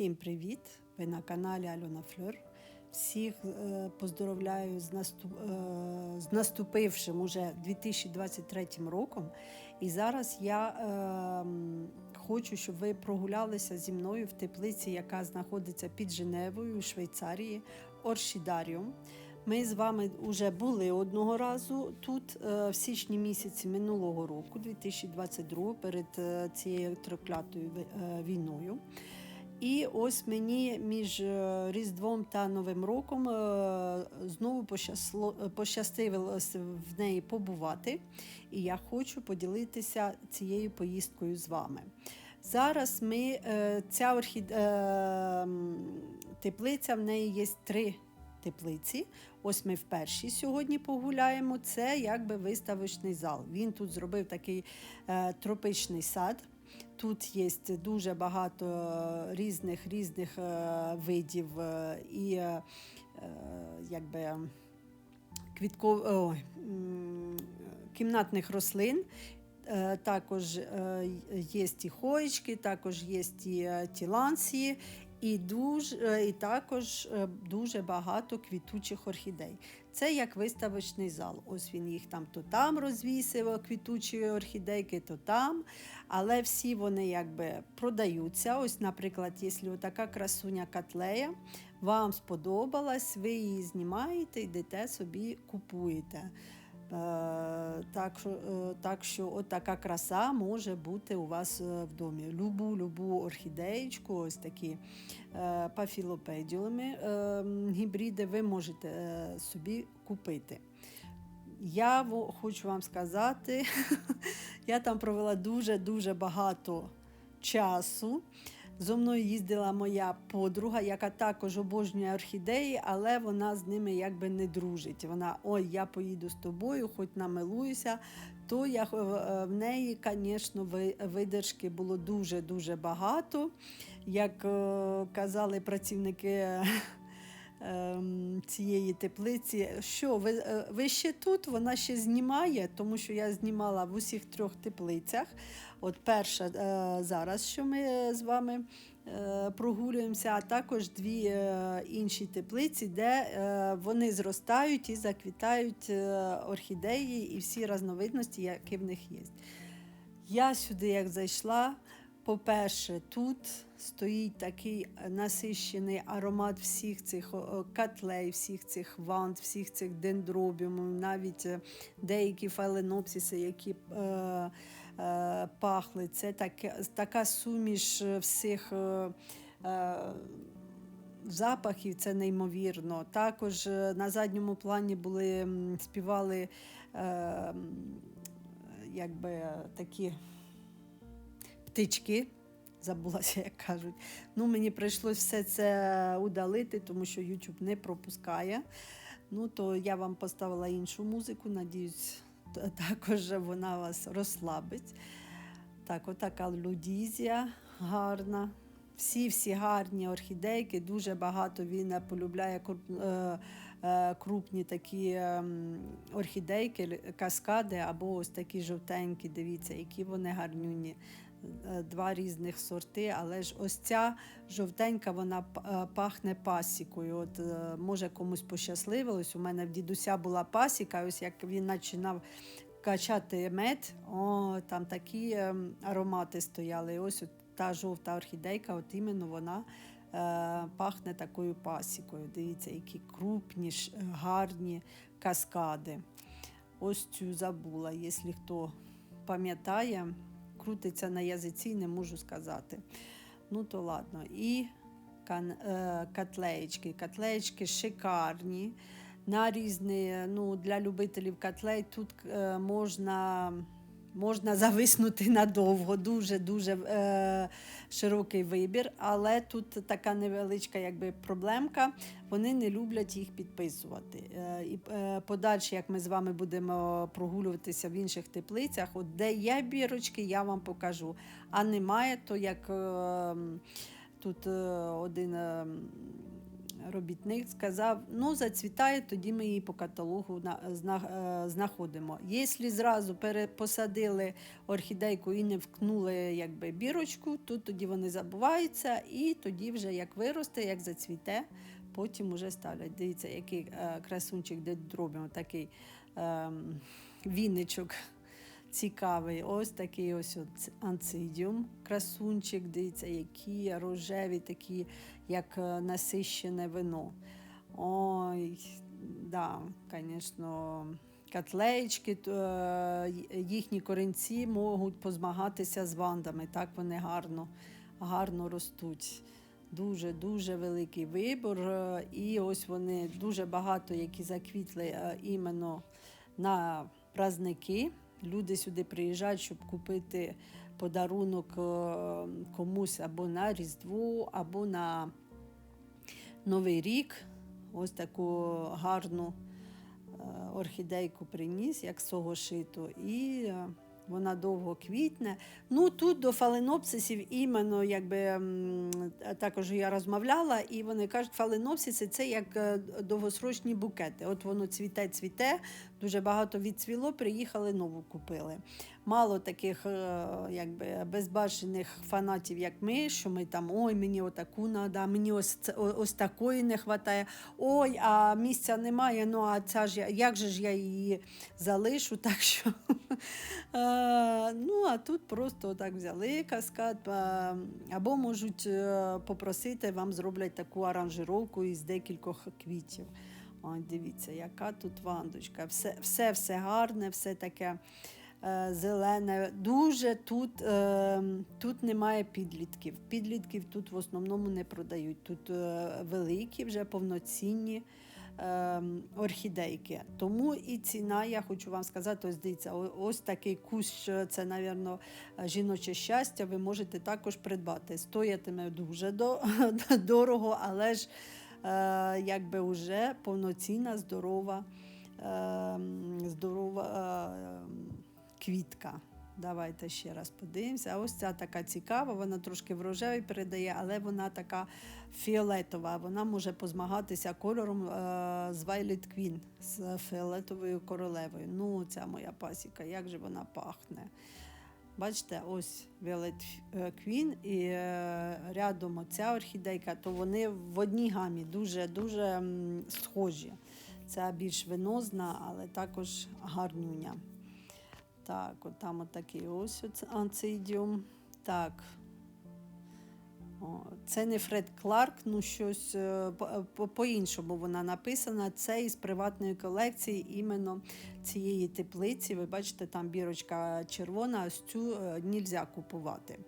Всім привіт! Ви на каналі Альона Флер. Всіх е, поздоровляю з, наступ, е, з наступившим уже 2023 роком. І зараз я е, хочу, щоб ви прогулялися зі мною в теплиці, яка знаходиться під Женевою Швейцарії, Оршідаріум. Ми з вами вже були одного разу тут е, в січні місяці минулого року, 2022, перед е, цією троклятою е, війною. І ось мені між е, Різдвом та Новим роком е, знову пощасло- пощастилося в неї побувати. І я хочу поділитися цією поїздкою з вами. Зараз ми е, ця орхід... е, теплиця, в неї є три теплиці. Ось ми в першій сьогодні погуляємо. Це якби виставочний зал. Він тут зробив такий е, тропічний сад. Тут є дуже багато е, різних різних е, видів е, і якби квітков... ой, кімнатних рослин. Також є і хоєчки, також є і тіланції, і, дуже, і також е, дуже багато квітучих орхідей. Це як виставочний зал. Ось він їх там то там розвісив, квітучі орхідейки, то там. Але всі вони якби продаються. Ось, наприклад, якщо така красуня котлея вам сподобалась, ви її знімаєте, йдете собі купуєте. Е, Так, що- е, так що от така краса може бути у вас е, в домі. Любу, любу орхідеєчку, ось такі пафілопедіуми гібриди ви можете собі купити. Я хочу вам сказати, я там провела дуже-дуже багато часу. Зо мною їздила моя подруга, яка також обожнює орхідеї, але вона з ними якби не дружить. Вона ой, я поїду з тобою, хоч намилуюся. То я е, в неї, звісно, ви- видержки було дуже-дуже багато. Як е, казали працівники цієї теплиці, що ви, е, ви ще тут? Вона ще знімає, тому що я знімала в усіх трьох теплицях. От перша е, зараз, що ми з вами е, прогулюємося, а також дві інші теплиці, де вони зростають і заквітають орхідеї і всі різновидності, які в них є. Я сюди, як зайшла, по-перше, тут стоїть такий насищений аромат всіх цих котлей, всіх цих вант, всіх цих дендробіумів, навіть е, деякі фаленопсиси, які е, е, пахли. Це таке, така суміш е, всіх. Е, е, Запахів це неймовірно. Також на задньому плані були співали е, якби такі птички. Забулася, як кажуть. Ну, мені прийшлось все це удалити, тому що YouTube не пропускає. Ну, то я вам поставила іншу музику, надіюсь, також вона вас розслабить. Так, отака людізія гарна. Всі всі гарні орхідейки, дуже багато він полюбляє е, е, крупні такі ем, орхідейки, каскади або ось такі жовтенькі. Дивіться, які вони гарнюні. Е, Два різних сорти, але ж ось ця жовтенька вона е, пахне пасікою. От е, може комусь пощасливилось. У мене в дідуся була пасіка, ось як він починав качати мед, о, там такі ем, аромати стояли. Ось от та жовта орхідейка, от іменно вона пахне такою пасікою. Дивіться, які крупні, гарні каскади. Ось цю забула, якщо хто пам'ятає, крутиться на язиці, не можу сказати. Ну, то ладно. І е, котлеєчки. Котлеєчки шикарні. На різні, ну, для любителів котлей тут е, можна, можна зависнути надовго. Дуже-дуже е, широкий вибір, але тут така невеличка якби, проблемка. Вони не люблять їх підписувати. Е, і е, подальше, як ми з вами будемо прогулюватися в інших теплицях, от де є бірочки, я вам покажу. А немає, то як е, тут е, один. е, робітник сказав: ну, зацвітає, тоді ми її по каталогу е, знаходимо. Якщо зразу перепосадили орхідейку і не вкнули якби, бірочку, то тоді вони забуваються, і тоді вже як виросте, як зацвіте, потім вже ставлять. Дивіться, який е, красунчик, де робимо такий е, віничок. Цікавий, ось такий ось анцидіум, красунчик, дивіться, які рожеві, такі, як е, насищене вино. Ой, да, звісно, котлеєчки, е, їхні корінці можуть позмагатися з вандами. Так вони гарно, гарно ростуть. Дуже дуже великий вибор. е, І ось вони дуже багато, які заквітли іменно на праздники. Люди сюди приїжджають, щоб купити подарунок е, комусь або на Різдво, або на Новий рік. Ось таку гарну е, орхідейку приніс, як сого шиту, і е, вона довго квітне. Ну тут до фаленопсисів іменно якби також я розмовляла, і вони кажуть, фаленопсиси це як е, довгосрочні букети. От воно цвіте, цвіте, дуже багато відцвіло, приїхали нову купили. Мало таких е, якби безбашених фанатів, як ми, що ми там ой, мені отаку надо, мені ось ось такої не вистачає. Ой, а місця немає. Ну а ця ж як же ж я її залишу? Так що е, ну а тут просто так взяли каскад, е, або можуть попросити, вам зроблять таку аранжировку із декількох квітів. Ой, дивіться, яка тут вандочка. Все, все, все гарне, все таке зелене. Дуже тут, е, тут немає підлітків. Підлітків тут в основному не продають. Тут е, великі, вже повноцінні е, орхідейки. Тому і ціна, я хочу вам сказати, ось дивіться, ось такий кущ, е, це, напевно, жіноче щастя, ви можете також придбати. Стоятиме дуже до, дорого, але ж е, якби вже повноцінна, здорова, е, здорова е, квітка. Давайте ще раз подивимося. А ось ця така цікава, вона трошки в рожевий передає, але вона така фіолетова. Вона може позмагатися кольором е, з Violet Queen, з фіолетовою королевою. Ну, ця моя пасіка, як же вона пахне. Бачите, ось Violet е, Queen і е, рядом оця орхідейка, то вони в одній гамі дуже-дуже схожі. Ця більш венозна, але також гарнюня. Так, от там от такий ось анцидіум. Так. О, це не Фред Кларк, ну щось е, по- по-іншому вона написана. Це із приватної колекції іменно цієї теплиці. Ви бачите, там бірочка червона, ось цю не нельзя купувати.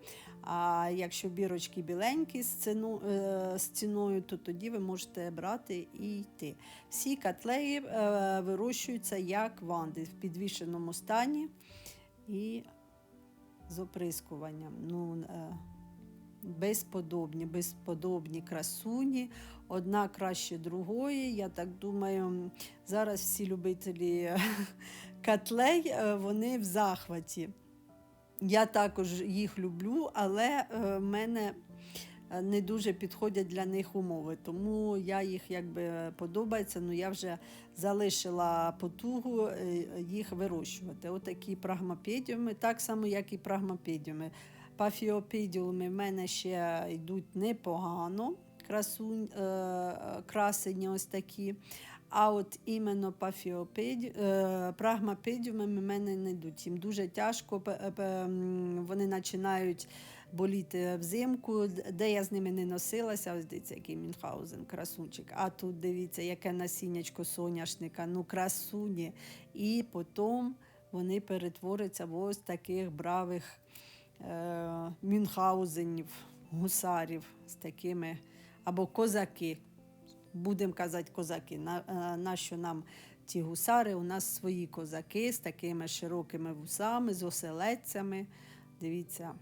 А якщо бірочки біленькі з, ціну, е, з ціною, то тоді ви можете брати і йти. Всі котлеї е, вирощуються як ванди в підвішеному стані і з оприскуванням. Ну, е, безподобні, безподобні красуні, одна краще другої. Я так думаю, зараз всі любителі котлей, вони в захваті. Я також їх люблю, але е, в мене е, не дуже підходять для них умови. Тому я їх якби подобається, ну я вже залишила потугу е, їх вирощувати. Отакі прагмапедіуми, так само, як і прагмапедіуми. Пафіопедіуми в мене ще йдуть непогано, красунь, е, е, красені ось такі. А от іменно пафіопеді, е, прагмапедіуми мене не йдуть. Їм дуже тяжко, м, вони починають боліти взимку, де я з ними не носилася. Ось дивіться, який Мюнхгаузен, красунчик. А тут дивіться, яке насіннячко соняшника, ну красуні. І потім вони перетворяться в ось таких бравих е, Мюнхгаузенів, гусарів з такими, або козаки. Будемо казати козаки. На, е, нащо нам ті гусари? У нас свої козаки з такими широкими вусами, з оселедцями. Дивіться,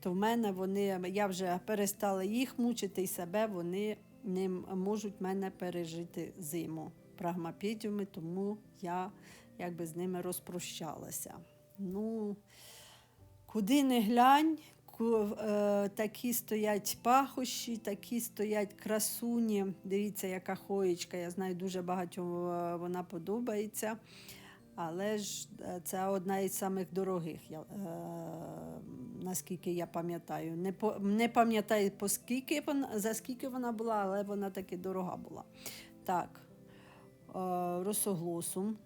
то в мене вони, я вже перестала їх мучити і себе, вони не можуть мене пережити зиму. Прагмапедіуми, тому я якби з ними розпрощалася. Ну, Куди не глянь, такі стоять пахощі, такі стоять красуні. Дивіться, яка хоєчка. Я знаю, дуже багатьом е, вона подобається. Але ж е, це одна із самих дорогих, я, е, наскільки я пам'ятаю. Не, по, не пам'ятаю, по скільки вона, за скільки вона була, але вона таки дорога була. Так, е, росоглосум,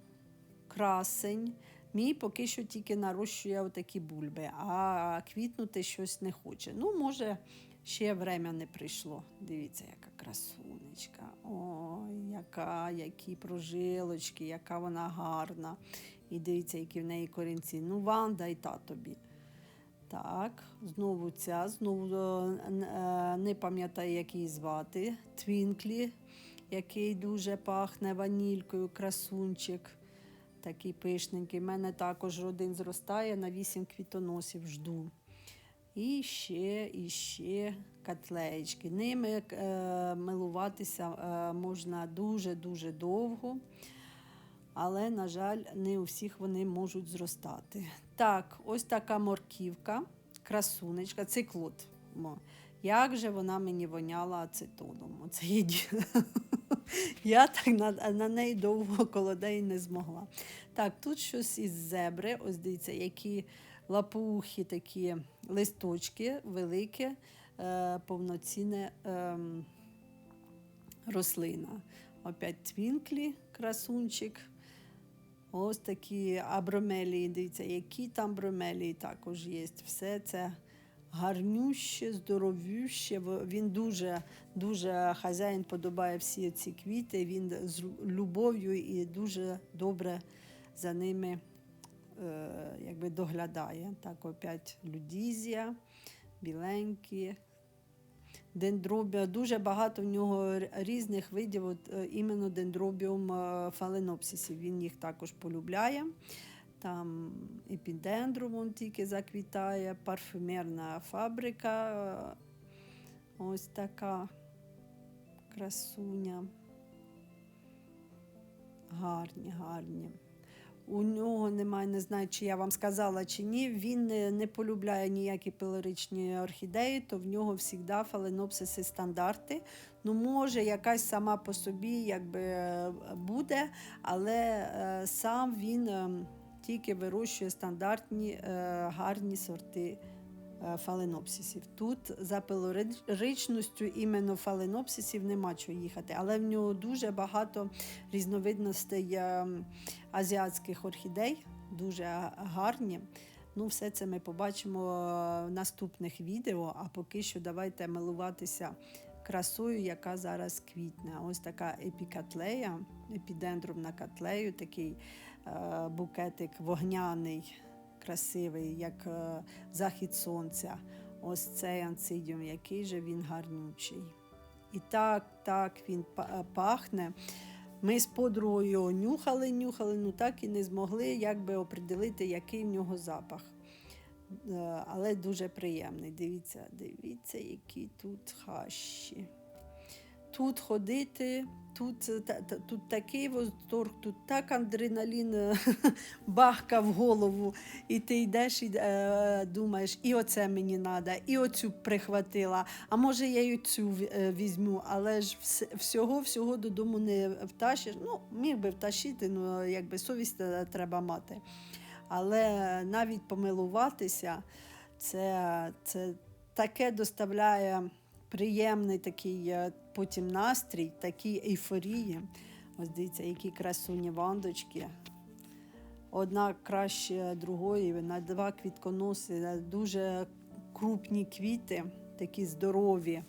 красень. Мій поки що тільки нарощує отакі бульби, а квітнути щось не хоче. Ну, може, ще время не прийшло. Дивіться, яка красунечка. Ой, яка, які прожилочки, яка вона гарна. І дивіться, які в неї корінці. Ну, Ванда і та тобі. Так, знову ця, знову е, е, не пам'ятаю, як її звати. Твінклі, який дуже пахне ванількою, красунчик. Такий пишненький. У мене також родин зростає на 8 квітоносів жду. І ще, і ще котлеєчки. Ними е, милуватися е, можна дуже-дуже довго. Але, на жаль, не у всіх вони можуть зростати. Так, ось така морківка, красунечка, циклот. Як же вона мені воняла ацетоном? Оце єдине. Я так на, на неї довго коло неї не змогла. Так, тут щось із зебри. Ось дивіться, які лапухи, такі листочки великі, е, повноцінне ем, рослина. Опять твінклі, красунчик. Ось такі абромелії, дивіться, які там бромелії також є. Все це гарнюще, здоровюще. Він дуже, дуже хазяїн подобає всі ці квіти. Він з любов'ю і дуже добре за ними е, якби доглядає. Так, опять людізія, біленькі. Дендробія, дуже багато в нього різних видів, от, е, іменно дендробіум е, фаленопсисів. Він їх також полюбляє. Там епідендрум он тільки заквітає, парфюмерна фабрика. Ось така красуня. Гарні, гарні. У нього немає, не знаю, чи я вам сказала чи ні. Він не, не полюбляє ніякі пилоричні орхідеї, то в нього завжди фаленопсиси стандарти. Ну, може, якась сама по собі якби е, буде, але е, сам він е, тільки вирощує стандартні е, гарні сорти е, фаленопсисів. Тут за пилоричністю іменно фаленопсисів нема чого їхати, але в нього дуже багато різновидностей е, азіатських орхідей, дуже гарні. Ну, все це ми побачимо в наступних відео. А поки що давайте милуватися красою, яка зараз квітне. Ось така епікатлея, епідендрум на котлею, такий букетик вогняний, красивий, як е, захід сонця. Ось цей анцидіум, який же він гарнючий. І так, так він пахне. Ми з подругою нюхали, нюхали, ну так і не змогли якби определити, який в нього запах. Е, Але дуже приємний. Дивіться, дивіться, які тут хащі. Тут ходити, тут, е, та- тут такий восторг, тут так адреналін е, бахка в голову, і ти йдеш і е, думаєш, і оце мені треба, і оцю прихватила, а може я й цю візьму, але ж всього всього додому не втащиш. Ну, міг би втащити, ну якби совість е, треба мати. Але навіть помилуватися, це, це таке доставляє приємний такий е, потім настрій, такі ейфорії. Ось дивіться, які красуні вандочки. Одна краще другої, на два квітконоси, дуже крупні квіти, такі здорові,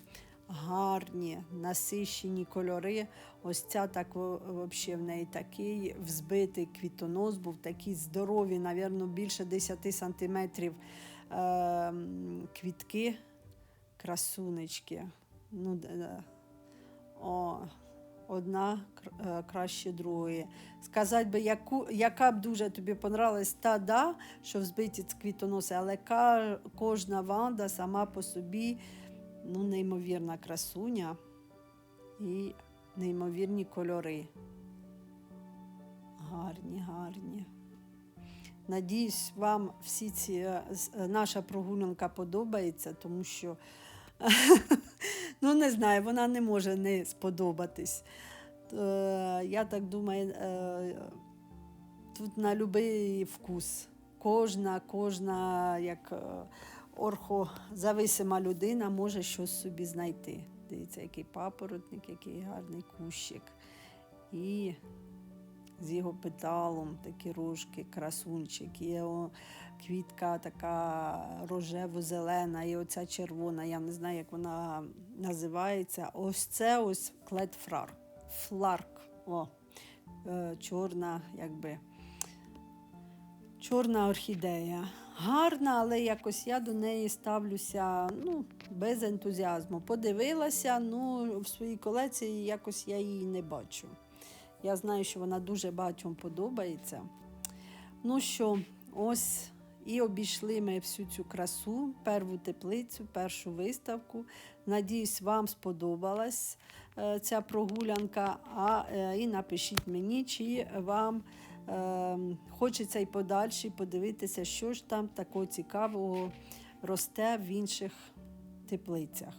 гарні, насищені кольори. Ось ця так взагалі в неї такий взбитий квітонос був, такий здорові, напевно, більше 10 сантиметрів е, квітки, красунечки. Ну, о, одна е, краще другої. Сказати би, яку, яка б дуже тобі понравилась та да, що взбиті квітоноси, але кожна ванда сама по собі ну, неймовірна красуня і неймовірні кольори. Гарні, гарні. Надіюсь, вам всі ці е, е, наша прогулянка подобається, тому що ну не знаю, вона не може не сподобатись. Е, Я так думаю, е, тут на будь-який вкус. Кожна, кожна як е, орхозависима людина може щось собі знайти. Дивіться, який папоротник, який гарний кущик. І з його петалом такі рожки, красунчик. Є о, квітка така рожево-зелена, і оця червона, я не знаю, як вона називається. Ось це ось клетфрар. Фларк. О, е, чорна, якби. Чорна орхідея. Гарна, але якось я до неї ставлюся ну, без ентузіазму. Подивилася, ну, в своїй колекції якось я її не бачу. Я знаю, що вона дуже багатьом подобається. Ну що, ось і обійшли ми всю цю красу, перву теплицю, першу виставку. Надіюсь, вам сподобалась е, ця прогулянка. А, е, і напишіть мені, чи вам е, хочеться і подальше подивитися, що ж там такого цікавого росте в інших теплицях.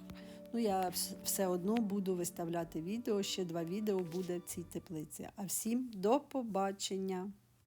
Ну, я все одно буду виставляти відео. Ще два відео буде в цій теплиці. А всім до побачення!